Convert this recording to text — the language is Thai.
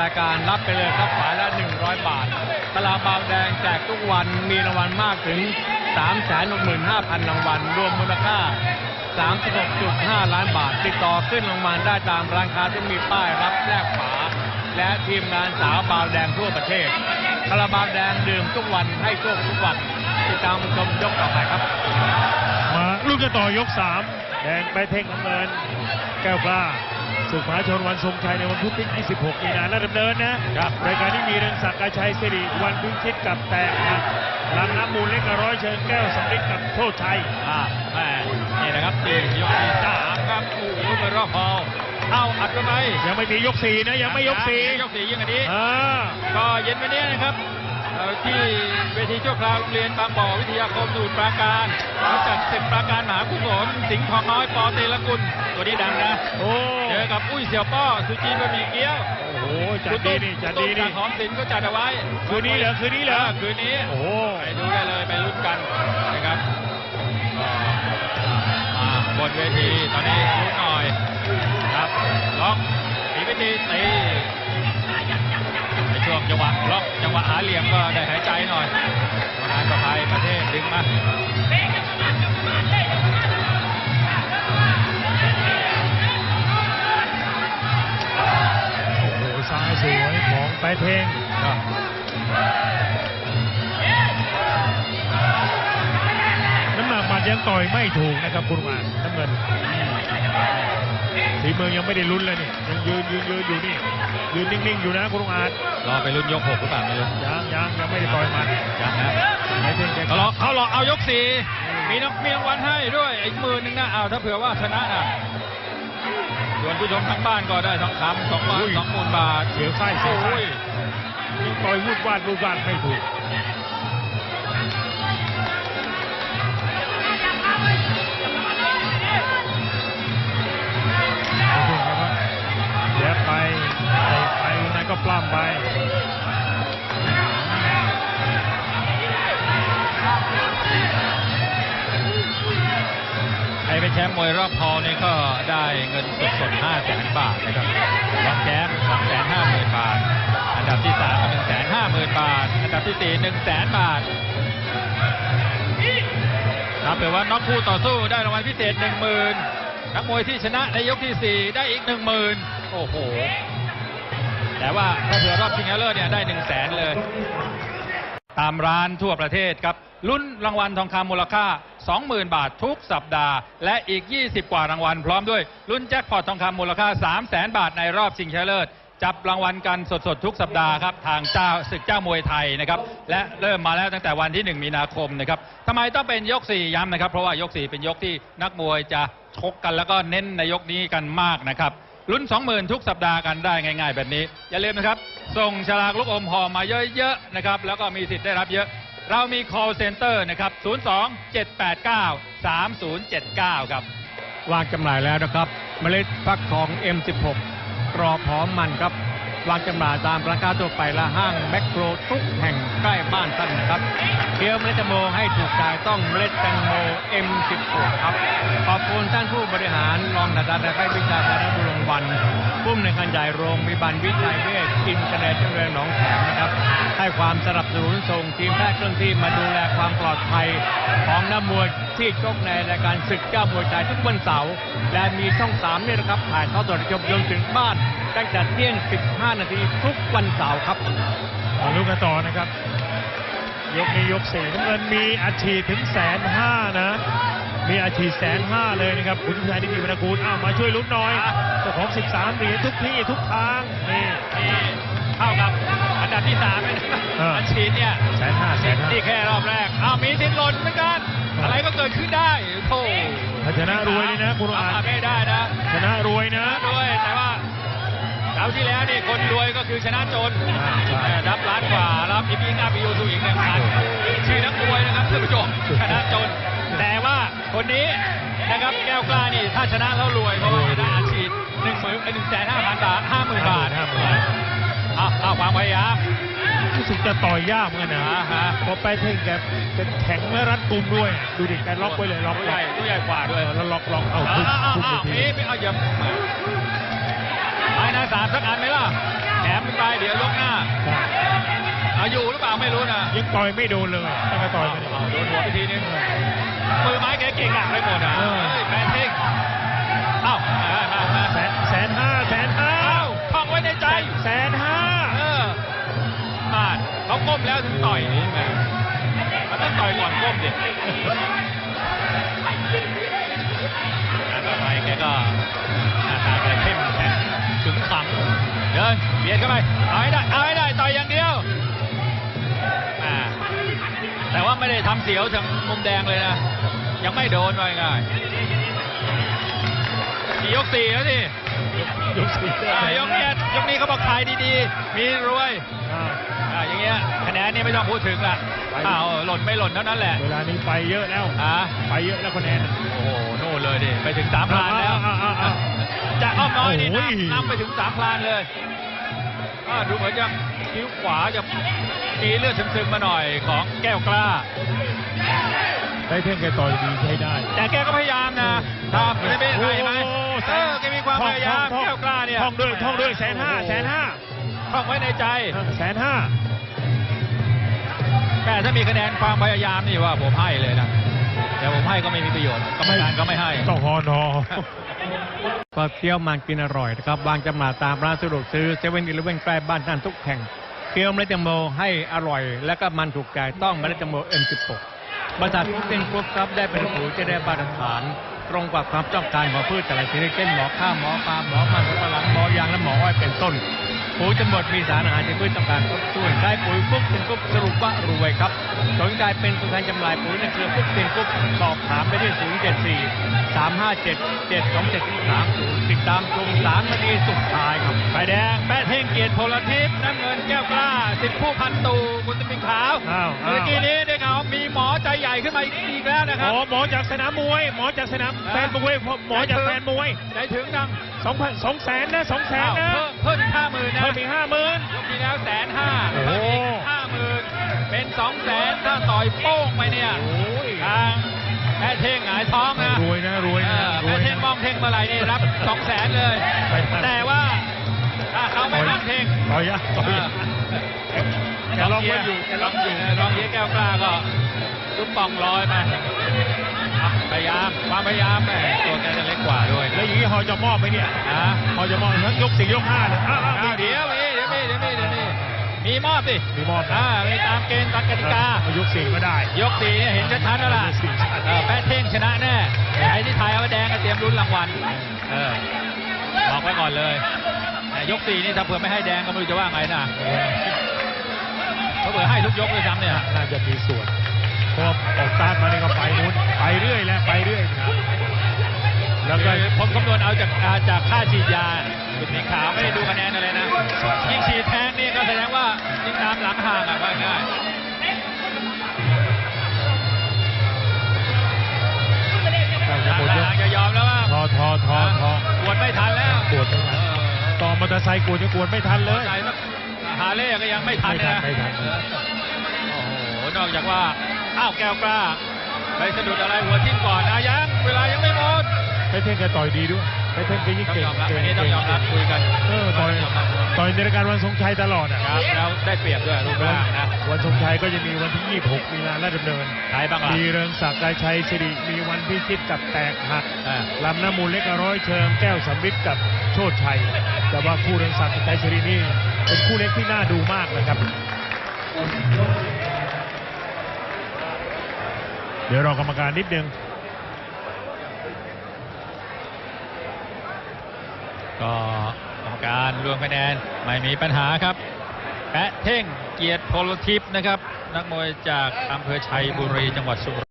รายการรับไปเลยครับฝายละ 100 บาทตลาบาวแดงแจกทุกวันมีรางวัลมากถึง 365,000 รางวัล รวมมูลค่า 36.5 ล้านบาท ติดต่อขึ้นรางวัลได้ตามร้านค้าที่มีป้ายรับแลกฝาและทีมงานสาวบาวแดงทั่วประเทศคาราบาวแดงดื่มทุกวันให้โชคทุกวันติดตามชมยกต่อไปครับ มาลุ้นกันต่อยกสามแดงไปเท่งน้ำเงินแก้วกล้า สุขมหาชนวันทรงชัยในวันพุธที่26มีนาและดำเนินนะครับรายการที่มีเรืองศักดิ์อาชัยสิริวันพิชิตกับแตกหักลำน้ำมูลเล็กกับร้อยเชิงแก้วสำลิดกับโชคชัยอ่าแม่นี่นะครับตียกที่สามครับโอ้โหเป็นรอบพอลเอาอัดเข้าไปยังไม่มียกสี่นะยังไม่ยกสี่ยกสี่ยังอันนี้อ่าก็เย็นวันนี้นะครับเอ่อ ที่เวทีชั่วคราวโรงเรียนบางบ่อวิทยาคมสมุทรปราการเขาจัดศึกปราการมหากุศลสิงห์ทองน้อยปอเตลกุลตัวนี้ดังนะโอ้เจอกับอุ้ยเสี่ยวป้อสุจีนบะหมี่เกี๊ยวโอ้โหจัดดีนี่จัดดีจานี่กหอมสินก็จัดเอาไว้คืนนี้เหรอคืนนี้เหรอคืนนี้โอ้โหไปดูได้เลยไปลุ้นกันนะครับก็มาบนเวทีตอนนี้ลุ้นหน่อยครับล็อกมีวิธีตี ในช่วงจังหวะล็อกจังหวะหาเหลี่ยมก็ได้หายใจหน่อยประธานประภัยประเทศดึงมาโอ้โหซ้ายสวยของไปเท่งครับน้ำหนักหมัดยังต่อยไม่ถูกนะครับคุณมานน้ำเงินสีเมืองยังไม่ได้ลุ้นเลยนี่ยังยืนยืนยืนอยู่นี่ ยืนนิ่งๆอยู่นะคุณมานรอไปลุ้นยกหกหรือเปล่าไม่รู้ยังยังยังไม่ได้ต่อยหมันยังนะไอ้เท่งแกเอาหรอเอาหรอเอายกสี่มีน้ำมีรางวัลให้ด้วยอีกหมื่นหนึ่งนะเอาถ้าเผื่อว่าชนะนะส่วนผู้ชมทางบ้านก็ได้ทองคำสองพันสองหมื่นบาทเสียวไส้เสียวไส้โอ้ยยิงต่อยวูดวาดวูดวาดไม่ถูก ปล้ำไปใครเป็นแชมป์มวยรอบพอนี่ก็ได้เงินสดสดห้าแสนบาทนะครับรองแชมป์สองแสนห้าหมื่นบาท อันดับที่สามหนึ่งแสนห้าหมื่นบาท อันดับที่สี่หนึ่งแสนบาทถ้าเผื่อว่าน็อกคู่ต่อสู้ได้รางวัลพิเศษหนึ่งหมื่นนักมวยที่ชนะในยกที่สี่ได้อีกหนึ่งหมื่นโอ้โห แต่ว่าถ้าเผื่อรอบชิงชนะเลิศเนี่ยได้หนึ่งแสนเลย ตามร้านทั่วประเทศครับลุ้นรางวัลทองคำมูลค่า 20,000 บาททุกสัปดาห์ และอีก 20 กว่ารางวัลพร้อมด้วยลุ้นแจ็คพอตทองคำมูลค่า 300,000 บาทในรอบชิงชนะเลิศจับรางวัลกันสดๆ ทุกสัปดาห์ครับ ทางเจ้าศึกเจ้ามวยไทยนะครับ และเริ่มมาแล้วตั้งแต่วันที่ 1 มีนาคมนะครับทำไมต้องเป็นยก 4 ย้ำนะครับ เพราะว่ายก 4 เป็นยกที่นักมวยจะชกกันแล้วก็เน้นในยกนี้กันมากนะครับ ลุ้น 20,000 ทุกสัปดาห์กันได้ง่าย ๆ แบบนี้ อย่าลืมนะครับ ส่งฉลากลูกอมห่อมาเยอะๆนะครับ แล้วก็มีสิทธิ์ได้รับเยอะ เรามี call center นะครับ 02 789 3079 ครับ วางจำหน่ายแล้วนะครับ เมล็ดฟักทอง M16 กรอบหอมมันครับ วางจำหน่ายตามราคาทั่วไปและห้างแมคโครทุกแห่งใกล้บ้านท่านนะครับเคี้ยวเมล็ดแตงโมให้ถูกใจต้องเมล็ดแตงโม M16 ครับ ขอบคุณท่านผู้บริหารรองศาสตราจารย์แพทย์วิชาธนบุรง วันผู้อำนวยการใหญ่โรงพยาบาลวิจัยเวชอินเตอร์เนชั่นแนลหนองแขมนะครับ ให้ความสนับสนุนส่งทีมแพทย์เคลื่อนที่มาดูแลความปลอดภัย ของนักมวยที่ชกในรายการศึกเจ้ามวยไทยทุกวันเสาร์และมีช่อง3เนี่นะครับถ่ายทอดสดชมจนถึงบ้านตั้งแต่เที่ยง 15 นาทีทุกวันเสาร์ครับมาลุ้นกันต่อนะครับ ยกนี้ยกสี่น้ำเงินมีอาชีพถึงแสนห้านะ มีอาชีพแสนห้าเลยนะครับคุณชายนิติวรรณกูลอ้าวมาช่วยลุ้นหน่อยเจ้าของ 13 เหรียญทุกที่ทุกทางนี่เท่ากับอันดับที่3เลยนะเอออัอันฉีดเนี่ยแสนห้าแสนห้านี่แค่รอบแรกอ้าวมีสิทธิ์หล่นเหมือนกัน อะไรก็เกิดขึ้นได้โธ่ถ้าชนะรวยเลยนะคุณอ่านไม่ได้นะ ชนะรวยนะชนะด้วยแต่ว่าคราวที่แล้วนี่คนรวยก็คือชนะจนอ่าใช่แต่รับล้านกว่ารับอีพีอาพีโอทูอีกหนึ่งพันชื่อนักมวยนะครับท่านผู้ชมชนะจนแต่ว่า คนนี้นะครับแก้วกล้านี่ถ้าชนะแล้วรวยเพราะว่าชนะอาชีพหนึ่งหมื่นหนึ่งแสนห้าพันบาทห้าหมื่นบาทห้าหมื่นเอาเอาความพยายามรู้สึกจะต่อยยากเหมือนกันนะอ่าฮะเพอไปเท่งแกเป็นแข็งและรัดกุมด้วย ดูดิแกล็อกไว้เลยล็อกตัวล็ใหอกญ่ตัวใหญ่กว่าด้วยแล้วล็อกล็อกเอาเอาทุบเอาทุบเอาทีมีไม่เอาอย่าไม้หน้าสามสักอันไหมล่ะแถมมไปเดี๋ยวยกหน้า เอาอยู่หรือเปล่าไม่รู้นะยังต่อยไม่โดนเลยตั้งแต่ต่อยไปเนี่ยเอาโดนหัวไปทีนึงมือไม้แกเก่งอะไปหมดอะเออเฮ้ยแปดเท่งเอ้ามามามาแสนแสนห้าแสนห้าเอ้าท่องไว้ในใจแสนห้าเออมาเขาก้มแล้วถึงต่อยนี่แม่มันต้องต่อยก่อนก้มดิแล้วต่อไปแกก็หน้าตาแกเข้มแข็งขึงขังเดินเบียดเข้าไปเอาให้ได้เอาให้ได้ต่อยอย่างเดียว ไม่ได้ทำเสียวทางมุมแดงเลยนะ ยังไม่โดนว่าง่ายๆนี่ยกสี่แล้วสิยกสี่อ่ายกเนี้ยยกนี้เขาบอกขายดีๆ มีรวยอ่าอ่าอย่างเงี้ยคะแนนนี่ไม่ต้องพูดถึงละไปอ้าวหล่นไม่หล่นเท่านั้นแหละ เวลานี้ไปเยอะแล้วอ่าไปเยอะแล้วคะแนน โอ้โหโน่นเลยดิไปถึงสามพลานแล้วอ่าอ่าอ่าจะอ้อมน้อยนี่โอ้โหนำนำไปถึงสามพลานเลยอ่าดูเหมือนจะ คิ้วขวาจะมีเลือดซึมๆมาหน่อยของแก้วกล้า ได้เท่งแกต่อยดีใช้ได้ แต่แกก็พยายามนะถ้าไม่ได้ไม่ได้ไหมโอ้โหเออแกมีความพยายามท่องแก้วกล้าเนี่ยท่องด้วยท่องด้วยแสนห้าแสนห้าท่องไว้ในใจแสนห้าแต่ถ้ามีคะแนนความพยายามนี่ว่าผมให้เลยนะแต่ผมให้ก็ไม่มีประโยชน์กรรมการก็ไม่ให้ต้องฮอนอก็เคี้ยวมันกินอร่อยนะครับวางจำหน่ายตามร้านสะดวกซื้อเซเว่นอีเลฟเว่นใกล้บ้านท่านทุกแห่ง เกี๊ยวเมล็ดแตงโมให้อร่อย และก็มันถูกใจต้องเมล็ดแตงโมเอ็มสิบหกบริษัทฟุตเซนกรุ๊ปครับได้เป็นผู้จะได้มาตรฐาน ตรงกับความต้องการของพืชแต่ละชนิดเช่นหมอข้าวหมอปลาหมอมันสำปะหลังหมอยางและหมออ้อยเป็นต้น ปุ๋ยจำหมดมีสารอาหารที่พืชต้องการครบถ้วนใช้ปุ๋ยฟุกเซนกรุ๊ปสรุปว่ารวยครับสนใจเป็นตัวแทนจำหน่ายปุ๋ยในเครือฟุกเซนกรุ๊ปสอบถามได้ที่ 0 7 4 3 5 7 7 2 7 3 0 ติดตามชมสามนาทีสุดท้ายครับใบแดงแปะเท่งเกียรติพลทิพย์น้ำเงินแก้วกล้าสิบผู้พันตูคุณตะมิงขาวอ้าวเมื่อกี้นี้ได้ข่าวมีหมอใจใหญ่ขึ้นมาอีกแล้วนะคหมรับอหมอจากสนามมวย หมอจากสนามอ่าแฟนมวยหมอจากแฟนมวยใจถึงนังสองพันสองแสนนะสองแสนอ้าวนะเพิ่มเพิ่มอีกห้าหมื่นนะเพิ่มอีกห้าหมื่นยกที่แล้วแสนห้าโอ้โหเพิ่มอีกห้าหมื่นเป็นสองแสนถ้าต่อยโป้งไปเนี่ยโอ้ยทางแม่เท่งหงายท้องนะรวยนะรวยเอนะอรแม่วยเท่งนะมองเท่งเมื่อไหร่นี่รับสองแสนเลยไปครับแต่ว่าถ้าเขาไม่มองเท่งต่อยะต่อยะแกล็อกไว้อยู่แกล็อกอยู่ลองเยี้ยแก้วกล้าก็ลูกป่องลอยไปอะ พยายามความพยายามแม่ตัวแกจะเล็กกว่าด้วย แล้วอย่างนี้ฮอจะมอบไหมเนี่ยนะฮอจะมอบทั้งยกสี่ยกห้าเลยอ้าวอ้าวอ้าวเดี๋ยวมีเดี๋ยวมีเดี๋ยวมีเดี๋ยวมีมีมอบสิมีมอบนะอ่ามีตามเกณฑ์ตามกติกาเอายกสี่ก็ได้ ยกสี่เนี่ยเห็นชัดๆแล้วล่ะยกสี่ชัดเออแป๊ะเท่งชนะแน่ไอ้ที่ถ่ายเอาไว้แดงก็เตรียมลุ้นรางวัลเออบอกไว้ก่อนเลยแต่ยกสี่นี่ถ้าเผื่อไม่ให้แดงก็ไม่รู้จะว่าไงนะเขาเผื่อให้ทุกยกเลยซ้ำเนี่ยน่าจะมีส่วนเพราะออกตามมาเนี่ยก็ไปนู้นไปเรื่อยแล้วไปเรื่อยนะแล้วก็คือผมคำนวณเอาจากอ่าจากค่าฉีดยาเป็นสีขาวไม่ได้ดูคะแนนอะไรนะยิ่งฉีดแทงนี่ก็แสดงว่ายิ่งตามหลังห่างอะว่าง่ายใกล้หจะลังหมดยกห่างจะยอมแล้วว่าทอทอทอทอกวดไม่ทันแล้วกวดไม่ทันต่อมอเตอร์ไซค์กวดยังกวดไม่ทันเลยใจสักฮาเล่ก็ยังไม่ทันนะไม่ทันไม่ทันเออโอ้โหนอกจากว่า อ้าวแก้วกล้าไปสะดุดอะไรหัวทิ่มก่อนนะยัง เวลายังไม่หมดไปเท่งแกต่อยดีด้วยไปเท่งแกยิ่งต้องเก่งยอมรับเก่อังนนี้ต้องยอมรับคุยกันเออต่อยยอมรับต่อยในรายการวันทรงชัยตลอดอะครับแล้วได้เปรียบด้วยรูปร่างนะ วันทรงชัยก็จะมีวันที่ 26 มีนาราชดำเนินใครบ้างล่ะ มีเริงศักดิ์กายชัยสิริมีวันพิชิตกับแตกหัก อ่า ลำน้ำมูลเล็กร้อยเชิงแก้วสำริดกับโชดชัย แต่ว่าคู่เรืองศักดิ์กับชัยชรินี่เป็นคู่เล็กที่น่าดูมากนะครับ เดี๋ยวรอกรรมการนิดนึง ก็กรรมการรวมคะแนนไม่มีปัญหาครับ แปะเท่งเกียรติพลทิพย์นะครับ นักมวยจากอำเภอชัยบุรีจังหวัดสุ